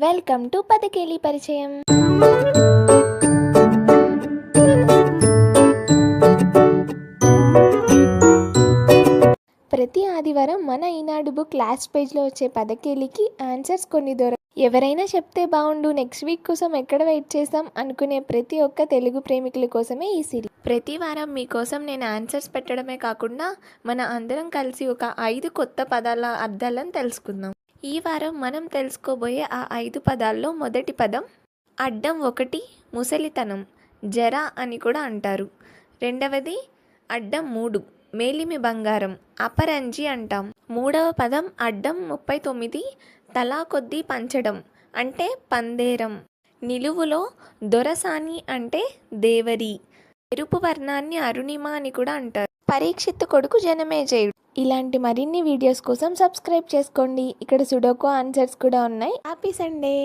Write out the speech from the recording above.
Welcome to పదకేలి పరిచయం. ప్రతి ఆదివారం మన ఈనాడు బుక్ లాస్ట్ పేజ్లో వచ్చే పదకేలికి ఆన్సర్స్ కొన్ని దొర ఎవరైనా చెప్తే బాగుండు నెక్స్ట్ వీక్ కోసం ఎక్కడ వెయిట్ చేస్తాం అనుకునే ప్రతి ఒక్క తెలుగు ప్రేమికుల కోసమే ఈ సిరీస్ ప్రతి వారం మీకోసం నేను ఆన్సర్స్ పెట్టడమే కాకుండా మన అందరం కలిసి ఒక ఐదు కొత్త పదాల అర్థాలను తెలుసుకుందాం. ఈ వారం మనం తెలుసుకోబోయే ఆ ఐదు పదాల్లో మొదటి పదం అడ్డం ఒకటి ముసలితనం జర అని కూడా అంటారు. రెండవది అడ్డం మూడు మేలిమి బంగారం అపరంజి అంటాం. మూడవ పదం అడ్డం ముప్పై తొమ్మిది తలా కొద్దీ పంచడం అంటే పందేరం. నిలువులో దొరసాని అంటే దేవరి ఎరుపు వర్ణాన్ని అరుణిమ అని కూడా అంటారు. పరీక్షిత్తు కొడుకు జనమేజయుడు ఇలాంటి మరిన్ని వీడియోస్ కోసం సబ్స్క్రైబ్ చేసుకోండి. ఇక్కడ సుడోకో ఆన్సర్స్ కూడా ఉన్నాయి. Happy Sunday.